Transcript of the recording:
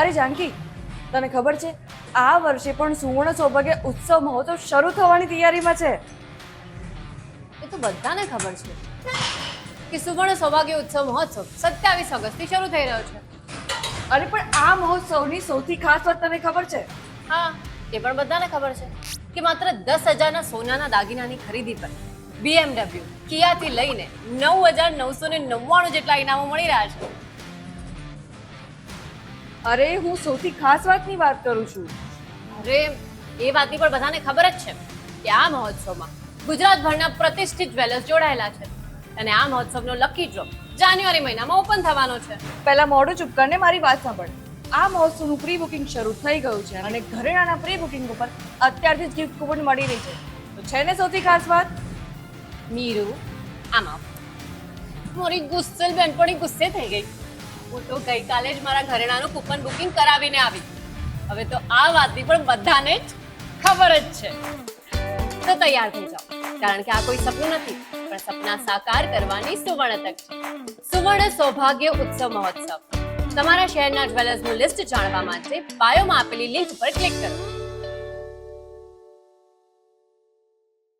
અરે જાનકી તને ખબર છે આ વર્ષે પણ સુવર્ણ સૌભાગ્ય ઉત્સવ મહોત્સવ શરૂ થવાની તૈયારીમાં છે. એ તો બધાને ખબર છે કે સુવર્ણ સૌભાગ્ય ઉત્સવ મહોત્સવ સત્યાવીસ ઓગસ્ટથી શરૂ થઈ રહ્યો છે. અરે પણ આ મહોત્સવની સૌથી ખાસ વાત તને ખબર છે? હા એ પણ બધાને ખબર છે કે માત્ર દસ હજારના સોનાના દાગીનાની ખરીદી પર બીએમડબલ્યુ કિયાથી લઈને નવ હજાર નવસો ને નવ્વાણું જેટલા ઇનામો મળી રહ્યા છે. અરે હું સૌથી ખાસ વાતની વાત કરું છું. અરે એ વાતની પણ બધાને ખબર જ છે કે આ મહોત્સવમાં ગુજરાતભરના પ્રતિષ્ઠિત જ્વેલર્સ જોડાયેલા છે અને આ મહોત્સવનો લકી ડ્રો જાન્યુઆરી મહિનામાં ઓપન થવાનો છે. પહેલા મોઢું ચૂપ કરીને મારી વાત સાંભળ. આ મહોત્સવનું પ્રી બુકિંગ શરૂ થઈ ગયું છે અને ઘરેણાના પ્રી બુકિંગ ઉપર અત્યારથી જ ગિફ્ટ કૂપન મળી રહી છે. તો છે ને સૌથી ખાસ વાત? મીરુ આમાં મારી ગુસ્સેલ બેનપણી ગુસ્સે થઈ ગઈ. હું તો ગઈકાલે જ મારા ઘરેણાનું કૂપન બુકિંગ કરાવીને આવી. હવે તો આ વાતની પણ બધાને જ ખબર જ છે. તો તૈયાર થઈ જાઓ. કારણ કે આ કોઈ સપનું નથી, પણ સપના સાકાર કરવાની સુવર્ણ તક છે. સુવર્ણ સૌભાગ્ય ઉત્સવ મહોત્સવ. તમારા શહેરના જ્વેલર્સનું લિસ્ટ જાણવા માટે બાયોમાં આપેલી લિંક પર ક્લિક કરો.